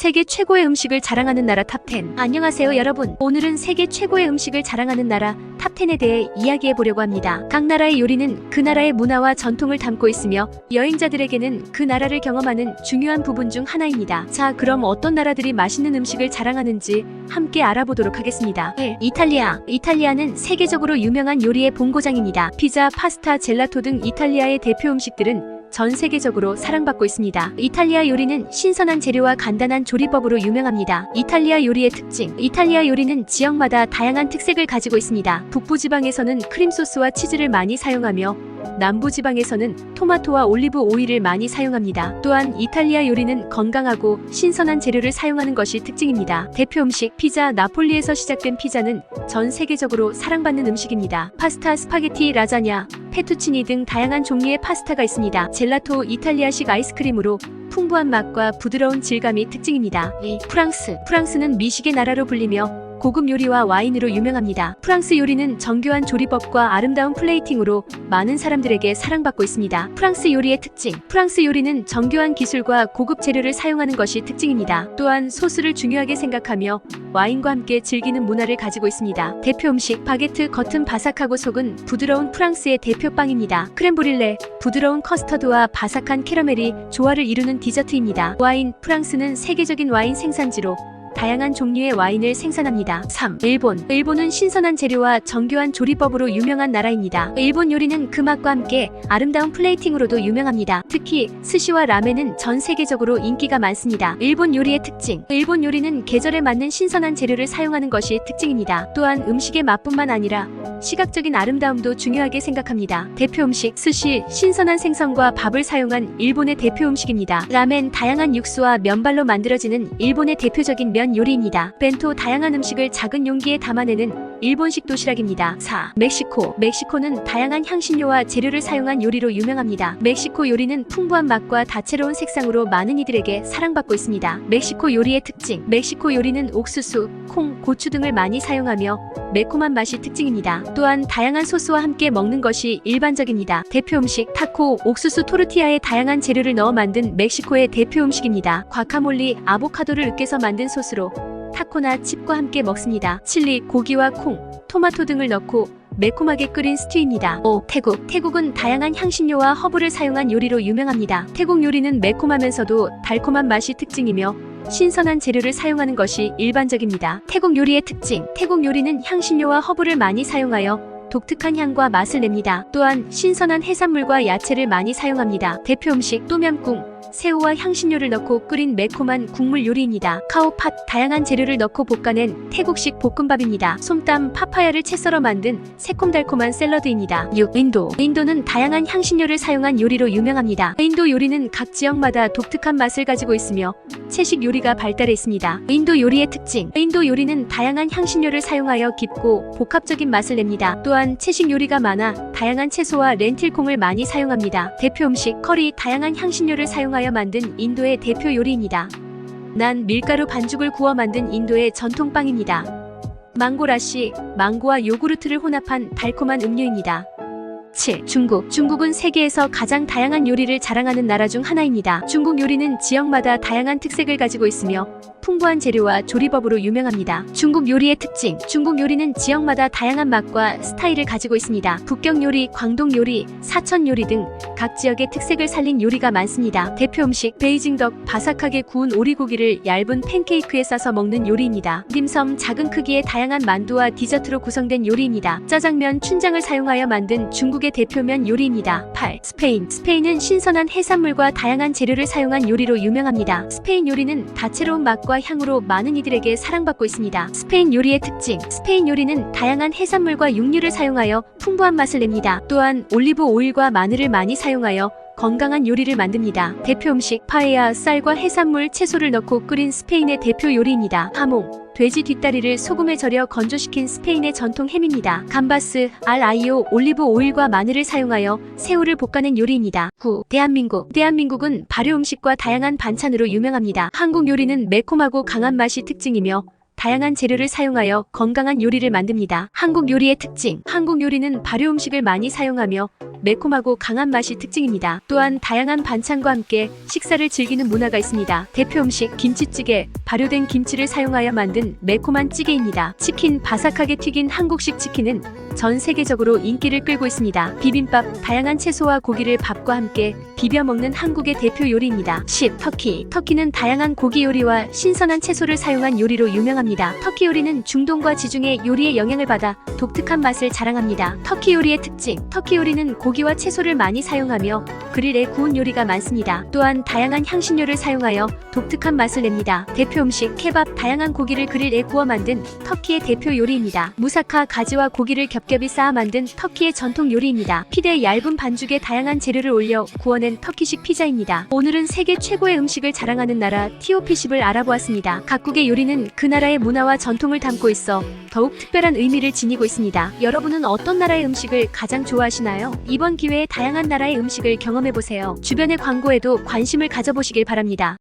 세계 최고의 음식을 자랑하는 나라 탑10. 안녕하세요, 여러분. 오늘은 세계 최고의 음식을 자랑하는 나라 탑10에 대해 이야기해 보려고 합니다. 각 나라의 요리는 그 나라의 문화와 전통을 담고 있으며 여행자들에게는 그 나라를 경험하는 중요한 부분 중 하나입니다. 자, 그럼 어떤 나라들이 맛있는 음식을 자랑하는지 함께 알아보도록 하겠습니다. 1. 이탈리아. 이탈리아는 세계적으로 유명한 요리의 본고장입니다. 피자, 파스타, 젤라토 등 이탈리아의 대표 음식들은 전 세계적으로 사랑받고 있습니다. 이탈리아 요리는 신선한 재료와 간단한 조리법으로 유명합니다. 이탈리아 요리의 특징. 이탈리아 요리는 지역마다 다양한 특색을 가지고 있습니다. 북부 지방에서는 크림 소스와 치즈를 많이 사용하며 남부 지방에서는 토마토와 올리브 오일을 많이 사용합니다. 또한 이탈리아 요리는 건강하고 신선한 재료를 사용하는 것이 특징입니다. 대표 음식 피자 나폴리에서 시작된 피자는 전 세계적으로 사랑받는 음식입니다. 파스타, 스파게티, 라자냐, 페투치니 등 다양한 종류의 파스타가 있습니다. 젤라토 이탈리아식 아이스크림으로 풍부한 맛과 부드러운 질감이 특징입니다. 2. 프랑스. 프랑스는 미식의 나라로 불리며 고급 요리와 와인으로 유명합니다. 프랑스 요리는 정교한 조리법과 아름다운 플레이팅으로 많은 사람들에게 사랑받고 있습니다. 프랑스 요리의 특징. 프랑스 요리는 정교한 기술과 고급 재료를 사용하는 것이 특징입니다. 또한 소스를 중요하게 생각하며 와인과 함께 즐기는 문화를 가지고 있습니다. 대표 음식 바게트 겉은 바삭하고 속은 부드러운 프랑스의 대표 빵입니다. 크렘브릴레 부드러운 커스터드와 바삭한 캐러멜이 조화를 이루는 디저트입니다. 와인 프랑스는 세계적인 와인 생산지로 다양한 종류의 와인을 생산합니다. 3. 일본. 일본은 신선한 재료와 정교한 조리법으로 유명한 나라입니다. 일본 요리는 그 맛과 함께 아름다운 플레이팅으로도 유명합니다. 특히 스시와 라멘은 전 세계적으로 인기가 많습니다. 일본 요리의 특징. 일본 요리는 계절에 맞는 신선한 재료를 사용하는 것이 특징입니다. 또한 음식의 맛뿐만 아니라 시각적인 아름다움도 중요하게 생각합니다. 대표 음식 스시 신선한 생선과 밥을 사용한 일본의 대표 음식입니다. 라멘 다양한 육수와 면발로 만들어지는 일본의 대표적인 면 요리입니다. 벤토 다양한 음식을 작은 용기에 담아내는 일본식 도시락입니다. 4. 멕시코 멕시코는 다양한 향신료와 재료를 사용한 요리로 유명합니다. 멕시코 요리는 풍부한 맛과 다채로운 색상으로 많은 이들에게 사랑받고 있습니다. 멕시코 요리의 특징 멕시코 요리는 옥수수, 콩, 고추 등을 많이 사용하며 매콤한 맛이 특징입니다. 또한 다양한 소스와 함께 먹는 것이 일반적입니다. 대표 음식 타코, 옥수수 토르티아에 다양한 재료를 넣어 만든 멕시코의 대표 음식입니다. 과카몰리, 아보카도를 으깨서 만든 소스로 타코나 칩과 함께 먹습니다. 칠리, 고기와 콩, 토마토 등을 넣고 매콤하게 끓인 스튜입니다. 5. 태국. 태국은 다양한 향신료와 허브를 사용한 요리로 유명합니다. 태국 요리는 매콤하면서도 달콤한 맛이 특징이며 신선한 재료를 사용하는 것이 일반적입니다. 태국 요리의 특징. 태국 요리는 향신료와 허브를 많이 사용하여 독특한 향과 맛을 냅니다. 또한 신선한 해산물과 야채를 많이 사용합니다. 대표 음식 또면꿍, 새우와 향신료를 넣고 끓인 매콤한 국물 요리입니다. 카오팟 다양한 재료를 넣고 볶아낸 태국식 볶음밥입니다. 솜땀 파파야를 채 썰어 만든 새콤달콤한 샐러드입니다. 6. 인도 인도는 다양한 향신료를 사용한 요리로 유명합니다. 인도 요리는 각 지역마다 독특한 맛을 가지고 있으며 채식 요리가 발달해 있습니다. 인도 요리의 특징 인도 요리는 다양한 향신료를 사용하여 깊고 복합적인 맛을 냅니다. 또한 채식 요리가 많아 다양한 채소와 렌틸콩을 많이 사용합니다. 대표 음식 커리 다양한 향신료를 사용하여 만든 인도의 대표 요리입니다. 난 밀가루 반죽을 구워 만든 인도의 전통빵입니다. 망고라시, 망고와 요구르트를 혼합한 달콤한 음료입니다. 7. 중국. 중국은 세계에서 가장 다양한 요리를 자랑하는 나라 중 하나입니다. 중국 요리는 지역마다 다양한 특색을 가지고 있으며 풍부한 재료와 조리법으로 유명합니다. 중국 요리의 특징. 중국 요리는 지역마다 다양한 맛과 스타일을 가지고 있습니다. 북경 요리, 광동 요리, 사천 요리 등 각 지역의 특색을 살린 요리가 많습니다. 대표 음식 베이징덕 바삭하게 구운 오리고기를 얇은 팬케이크에 싸서 먹는 요리입니다. 딤섬 작은 크기의 다양한 만두와 디저트로 구성된 요리입니다. 짜장면, 춘장을 사용하여 만든 중국 의 대표면 요리입니다. 8. 스페인. 스페인은 신선한 해산물과 다양한 재료를 사용한 요리로 유명합니다. 스페인 요리는 다채로운 맛과 향으로 많은 이들에게 사랑받고 있습니다. 스페인 요리의 특징. 스페인 요리는 다양한 해산물과 육류를 사용하여 풍부한 맛을 냅니다. 또한 올리브 오일과 마늘을 많이 사용하여 건강한 요리를 만듭니다. 대표 음식 파에야 쌀과 해산물, 채소를 넣고 끓인 스페인의 대표 요리입니다. 하몽 돼지 뒷다리를 소금에 절여 건조시킨 스페인의 전통 햄입니다. 감바스, 알 아이오, 올리브 오일과 마늘을 사용하여 새우를 볶아낸 요리입니다. 9. 대한민국. 대한민국은 발효 음식과 다양한 반찬으로 유명합니다. 한국 요리는 매콤하고 강한 맛이 특징이며 다양한 재료를 사용하여 건강한 요리를 만듭니다. 한국 요리의 특징. 한국 요리는 발효 음식을 많이 사용하며 매콤하고 강한 맛이 특징입니다. 또한 다양한 반찬과 함께 식사를 즐기는 문화가 있습니다. 대표 음식 김치찌개, 발효된 김치를 사용하여 만든 매콤한 찌개입니다. 치킨 바삭하게 튀긴 한국식 치킨은 전 세계적으로 인기를 끌고 있습니다. 비빔밥, 다양한 채소와 고기를 밥과 함께 비벼 먹는 한국의 대표 요리입니다. 10. 터키. 터키는 다양한 고기 요리와 신선한 채소를 사용한 요리로 유명합니다. 터키 요리는 중동과 지중해 요리의 영향을 받아 독특한 맛을 자랑합니다. 터키 요리의 특징. 터키 요리는 고기와 채소를 많이 사용하며 그릴에 구운 요리가 많습니다. 또한 다양한 향신료를 사용하여 독특한 맛을 냅니다. 대표 음식 케밥 다양한 고기를 그릴에 구워 만든 터키의 대표 요리입니다. 무사카 가지와 고기를 겹겹이 쌓아 만든 터키의 전통 요리입니다. 피대 얇은 반죽에 다양한 재료를 올려 구워낸 터키식 피자입니다. 오늘은 세계 최고의 음식을 자랑하는 나라 티오피십을 알아보았습니다. 각국의 요리는 그 나라의 문화와 전통을 담고 있어 더욱 특별한 의미를 지니고 있습니다. 여러분은 어떤 나라의 음식을 가장 좋아하시나요? 이번 기회에 다양한 나라의 음식을 경험해보세요. 주변의 광고에도 관심을 가져보시길 바랍니다.